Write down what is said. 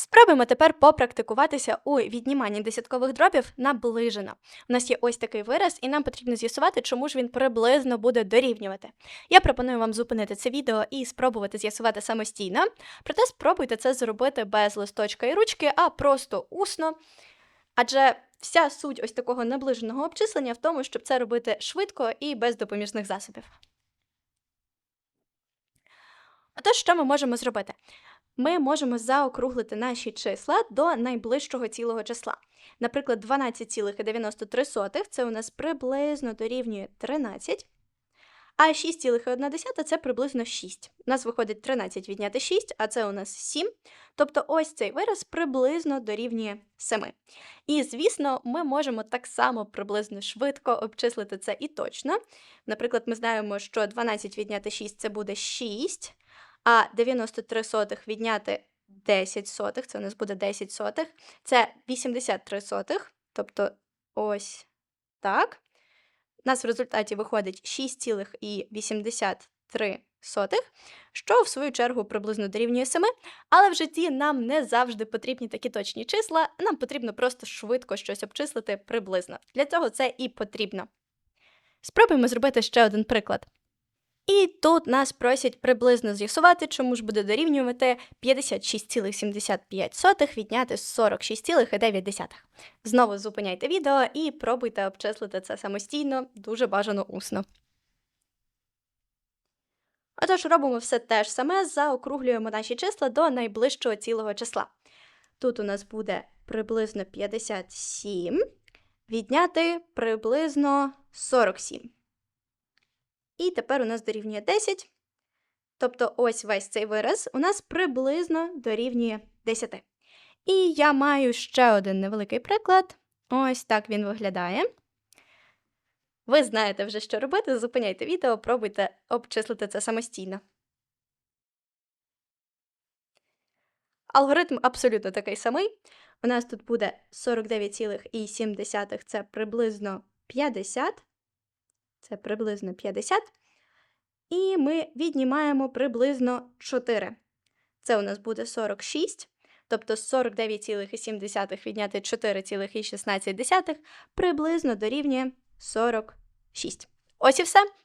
Спробуємо тепер попрактикуватися у відніманні десяткових дробів наближено. У нас є ось такий вираз, і нам потрібно з'ясувати, чому ж він приблизно буде дорівнювати. Я пропоную вам зупинити це відео і спробувати з'ясувати самостійно. Проте спробуйте це зробити без листочка і ручки, а просто усно. Адже вся суть ось такого наближеного обчислення в тому, щоб це робити швидко і без допоміжних засобів. Отож, що ми можемо зробити? Ми можемо заокруглити наші числа до найближчого цілого числа. Наприклад, 12,93 це у нас приблизно дорівнює 13, а 6,1 це приблизно 6. У нас виходить 13 відняти 6, а це у нас 7. Тобто ось цей вираз приблизно дорівнює 7. І, звісно, ми можемо так само приблизно швидко обчислити це і точно. Наприклад, ми знаємо, що 12 відняти 6 це буде 6, а 93 сотих відняти 10 сотих, це у нас буде 10 сотих, це 83 сотих, тобто ось так. У нас в результаті виходить 6,83, що в свою чергу приблизно дорівнює 7, але в житті нам не завжди потрібні такі точні числа, нам потрібно просто швидко щось обчислити приблизно. Для цього це і потрібно. Спробуємо зробити ще один приклад. І тут нас просять приблизно з'ясувати, чому ж буде дорівнювати 56,75 відняти 46,9. Знову зупиняйте відео і пробуйте обчислити це самостійно, дуже бажано усно. Отож, робимо все те ж саме, заокруглюємо наші числа до найближчого цілого числа. Тут у нас буде приблизно 57, відняти приблизно 47. І тепер у нас дорівнює 10. Тобто ось весь цей вираз у нас приблизно дорівнює 10. І я маю ще один невеликий приклад. Ось так він виглядає. Ви знаєте вже, що робити. Зупиняйте відео, пробуйте обчислити це самостійно. Алгоритм абсолютно такий самий. У нас тут буде 49,7 це приблизно 50. Це приблизно 50. І ми віднімаємо приблизно 4. Це у нас буде 46. Тобто 49,7 відняти 4,16 приблизно дорівнює 46. Ось і все.